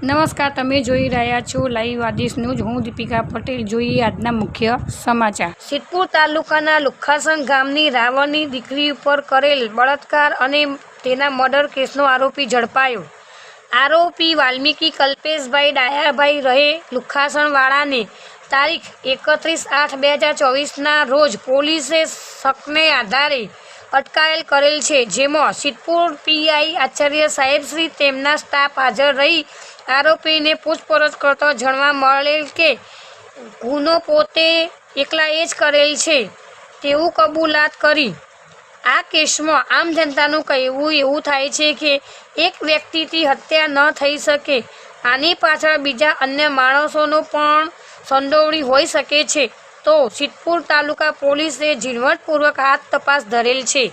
નમસ્કાર, તમે જોઈ રહ્યા છો લાઈવ આદેશ ન્યૂઝ હું દીપિકા પટેલ. જોઈએ આજના મુખ્ય સમાચાર. સિદ્ધપુર તાલુકાના લુખાસણ ગામની રાવણની દીકરી ઉપર કરેલ બળાત્કાર અને તેના મર્ડર કેસનો આરોપી ઝડપાયો. આરોપી વાલ્મીકી કલ્પેશભાઈ ડાયાભાઈ રહે લુખાસણવાળાને તારીખ એકત્રીસ આઠ બે હજાર ચોવીસના રોજ પોલીસે શકને આધારે અટકાયેલ કરેલ છે. જેમાં સિદ્ધપુર પીઆઈ આચાર્ય સાહેબ શ્રી તેમના સ્ટાફ હાજર રહી આરોપીને પૂછપરછ કરતો જાણવા મળેલ કે ગુનો પોતે એકલાએ જ કરેલ છે. તેવું કબૂલાત કરી. આ કેસમાં આમ જનતાનું કહેવું એવું થાય છે કે એક વ્યક્તિથી હત્યા ન થઈ શકે. આની પાછળ બીજા અન્ય માણસોનો પણ સંડોવણી હોઈ શકે છે. તો સિદ્ધપુર તાલુકા પોલીસે ઝીણવટપૂર્વક હાથ તપાસ ધરેલ છે.